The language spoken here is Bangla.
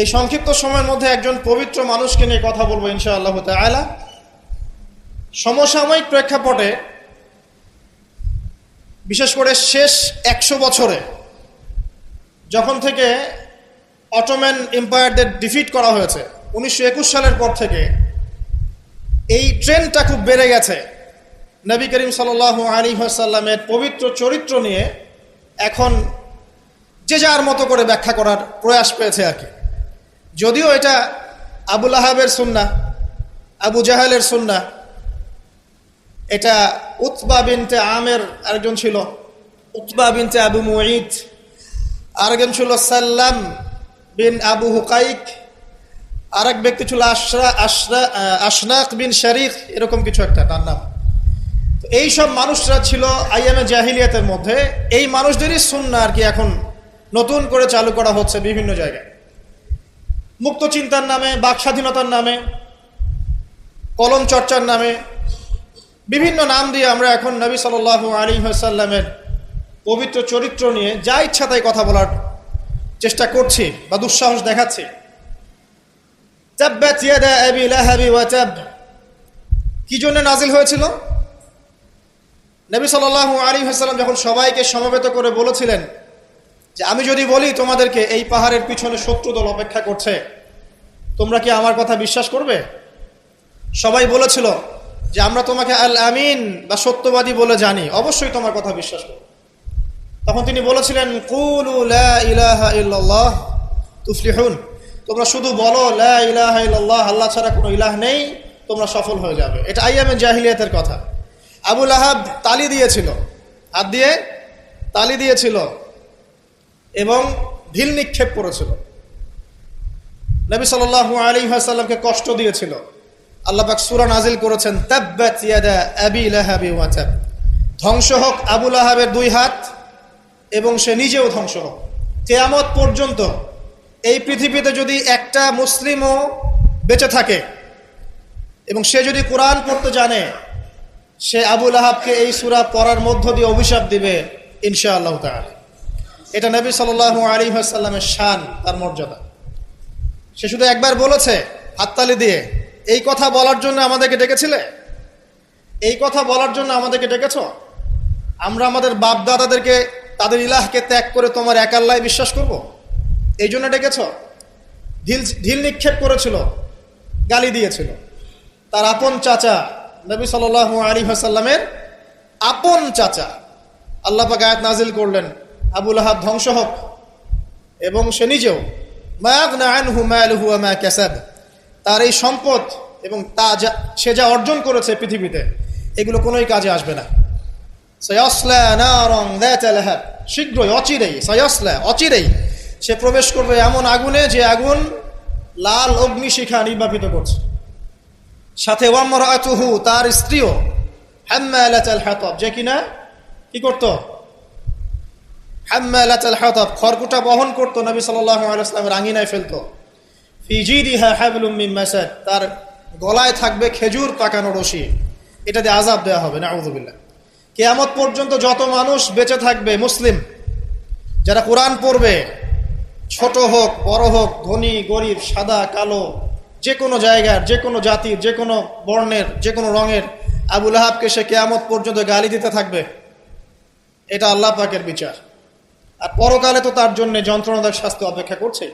এই সংক্ষিপ্ত সময়ের মধ্যে একজন পবিত্র মানুষকে নিয়ে কথা বলব ইনশা আল্লাহ তালা সমসাময়িক প্রেক্ষাপটে, বিশেষ করে শেষ একশো বছরে, যখন থেকে অটোম্যান এম্পায়ারদের ডিফিট করা হয়েছে, উনিশশো একুশ সালের পর থেকে, এই ট্রেন্ডটা খুব বেড়ে গেছে। নবী করিম সাল আলী সাল্লামের পবিত্র চরিত্র নিয়ে এখন যে যার মতো করে ব্যাখ্যা করার প্রয়াস পেয়েছে আর কি। যদিও এটা আবুল আহাবের সুন্না আবু জাহালের সুন্না এটা উতবা বিনতে আমের আরেকজন ছিল, উতবা বিনতে আবু মুঈদ, আরেকজন ছিল সাল্লাম বিন আবু হুকাইক, আরেক ব্যক্তি ছিল আশরা আশরা আশনাক বিন শরিক এরকম কিছু একটা তার নাম। এই সব মানুষরা ছিল আইএমএ জাহিলিয়াতের মধ্যে, এই মানুষদেরই সুন্না আর কি এখন নতুন করে চালু করা হচ্ছে বিভিন্ন জায়গায়। মুক্ত চিন্তার নামে, বাক স্বাধীনতার নামে, কলম চর্চার নামে, বিভিন্ন নাম দিয়ে আমরা এখন নবী সাল আলী সাল্লামের পবিত্র চরিত্র নিয়ে যা ইচ্ছা তাই কথা বলার চেষ্টা করছি বা দুঃসাহস দেখাচ্ছি। কি জন্য নাজিল হয়েছিল? নবী সাল্লাল্লাহু আলাইহি ওয়াসাল্লাম যখন সবাইকে সমবেত করে বলেছিলেন যে আমি যদি বলি তোমাদেরকে এই পাহাড়ের পিছনে শত্রু দল অপেক্ষা করছে, তোমরা কি আমার কথা বিশ্বাস করবে? সবাই বলেছিল যে আমরা তোমাকে আল আমিন বা সত্যবাদী বলে জানি, অবশ্যই তোমার কথা বিশ্বাস করব। তখন তিনি বলেছিলেন, কুলু তুফলিহুন। তোমরা শুধু বলো, লা আল্লাহ ছাড়া কোনো ইলাহ নেই, তোমরা সফল হয়ে যাবে। এটা আইয়ামে জাহিলিয়াতের কথা। আবুল আহাব তালি দিয়েছিল, হাত দিয়ে তালি দিয়েছিল এবং ঢিল নিক্ষেপ করেছিল। নবী সাল আলী সাল্লামকে কষ্ট দিয়েছিল। আল্লাহ পাক সুরা নাজিল করেছেন ধ্বংস হোক আবুল আহাবের দুই হাত, এবং সে নিজেও ধ্বংস হোক। কেয়ামত পর্যন্ত এই পৃথিবীতে যদি একটা মুসলিমও বেঁচে থাকে, এবং সে যদি কোরআন পড়তে জানে, সে আবুল আহাবকে এই সুরা পড়ার মধ্য দিয়ে অভিশাপ দিবে ইনশা আল্লাহ তাআলা। এটা নবী সাল আলী সাল্লামের শান, তার মর্যাদা। সে শুধু একবার বলেছে হাততালি দিয়ে, এই কথা বলার জন্য আমাদেরকে ডেকেছিলে? এই কথা বলার জন্য আমাদেরকে ডেকেছ? আমরা আমাদের বাপ দাদাদেরকে তাদের ইলাহকে ত্যাগ করে তোমার একাল্লায় বিশ্বাস করব? এই জন্য ডেকেছ? ঢিল ঢিল নিক্ষেপ করেছিল, গালি দিয়েছিল। তার আপন চাচা, নবী সাল আলী সাল্লামের আপন চাচা, আল্লাহ পাক আয়াত নাজিল করলেন। আবুল আহাব ধ্বংস হোক। এবং সে নিজেও তার এই সম্পদ এবং তা যা, সে যা অর্জন করেছে পৃথিবীতে, এগুলো কোনোই কাজে আসবে না। শীঘ্রই, অচিরেই, সয়সলা, অচিরেই সে প্রবেশ করবে এমন আগুনে যে আগুন লাল অগ্নিশিখা নির্বাপিত করছে। সাথে ওয়ামরাতুহু তার স্ত্রীও, হাম্মালাতাল হাতাব। যে কিনা, কি করত? হাম্মালাতাল হাতাব, খড়কুটা বহন করত নবী সাল্লাল্লাহু আলাইহি ওয়াসাল্লামের আঙ্গিনায় ফেলতো। ফিজিদিহা হাবলুম মিন মাসাদ, তার গলায় থাকবে খেজুর পাকানো রশি। এটা দিয়ে আজাব দেওয়া হবে, নাউযুবিল্লাহ। কিয়ামত পর্যন্ত যত মানুষ বেঁচে থাকবে, মুসলিম, যারা কোরআন পড়বে, ছোট হোক, বড় হোক, ধনী, গরিব, সাদা, কালো যে কোনো জায়গার যে কোনো জাতির যে কোনো বর্ণের যে কোনো রঙের, আবুল আহাবকে সে কেয়ামত পর্যন্ত গালি দিতে থাকবে। এটা আল্লাহ পাকের বিচার। আর পরকালে তো তার জন্য যন্ত্রণাদায়ক শাস্তি অপেক্ষা করছে।